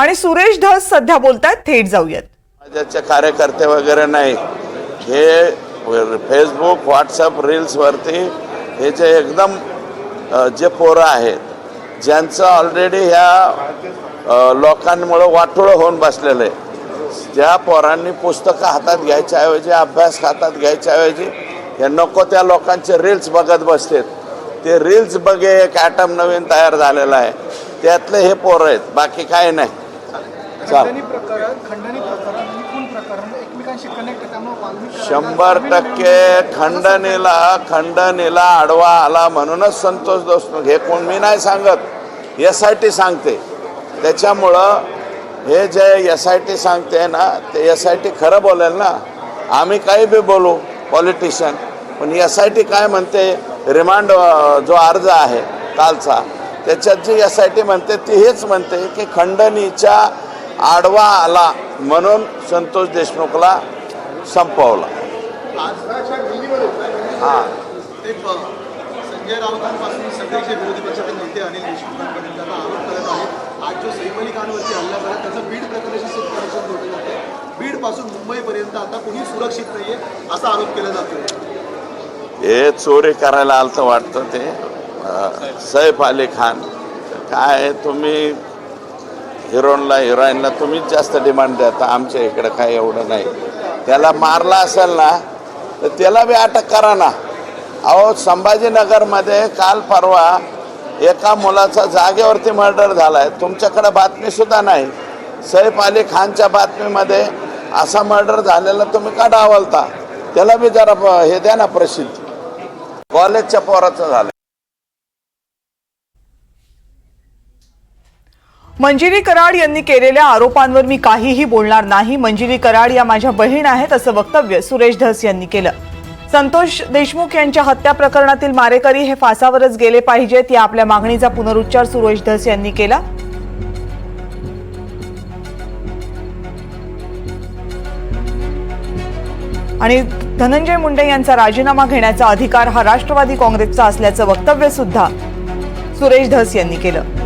आणि सुरेश धस सध्या बोलतात थेट जाऊयात. समाजाचे कार्यकर्ते वगैरे नाही. हे फेसबुक व्हॉट्सअप रील्सवरती हे जे एकदम जे पोरं आहेत ज्यांचं ऑलरेडी ह्या लोकांमुळं वाटोळं होऊन बसलेलं आहे. ज्या पोरांनी पुस्तकं हातात घ्यायच्याऐवजी अभ्यास हातात घ्यायच्याऐवजी हे नको त्या लोकांचे रील्स बघत बसतात ते रील्स बघे एक ॲटम नवीन तयार झालेला आहे. त्यातले हे पोरं आहेत बाकी काय नाही. शंभर टक्के खंडणीला खंडणीला आडवा आला म्हणूनच संतोष देशमुख हे कोण? मी नाही सांगत. एस आय टी सांगते. त्याच्यामुळं हे जे एस आय टी सांगते ना ते एस आय टी खरं बोलेल ना. आम्ही काही बी बोलू पॉलिटिशियन पण एस आय टी काय म्हणते? रिमांड जो अर्ज आहे कालचा त्याच्यात जी एस आय टी म्हणते ती हेच म्हणते की खंडणीच्या आडवा आला म्हणून संतोष देशमुखला संपवला. हां. संजय राऊतांपासून सगळेचे विरोधी पक्षाचे नेते अनिल देशमुखांपर्यंत त्यांना आरोप करत आहेत. आज जो सैफ अली खानवरती हल्ला झाला त्याचा बीड प्रकरणाशी जाते बीडपासून मुंबईपर्यंत आता कोणी सुरक्षित नाहीये असा आरोप केला जातोय. हे चोरी करायला आलं वाटतं ते. सैफ अली खान. काय तुम्ही हिरोनला हिरोईनला तुम्हीच जास्त डिमांड द्या आमच्या इकडं काय एवढं नाही. त्याला मारला असेल ना तर त्याला बी अटक करा ना. अहो संभाजीनगरमध्ये काल परवा एका मुलाचा जागेवरती मर्डर झाला आहे तुमच्याकडे बातमीसुद्धा नाही. सैफ अली खानच्या बातमीमध्ये असा मर्डर झालेला तुम्ही का डावलता? त्याला बी जरा हे द्या ना प्रसिद्ध. कॉलेजच्या पोराचं झालं. मंजिरी कराड यांनी केलेल्या आरोपांवर मी काहीही बोलणार नाही. मंजिरी कराड या माझ्या बहीण आहेत असं वक्तव्य सुरेश धस यांनी केलं. संतोष देशमुख यांच्या हत्या प्रकरणातील मारेकरी हे फासावरच गेले पाहिजेत या आपल्या मागणीचा पुनरुच्चार सुरेश धस यांनी केला. आणि धनंजय मुंडे यांचा राजीनामा घेण्याचा अधिकार हा राष्ट्रवादी काँग्रेसचा असल्याचं वक्तव्य सुद्धा सुरेश धस यांनी केलं.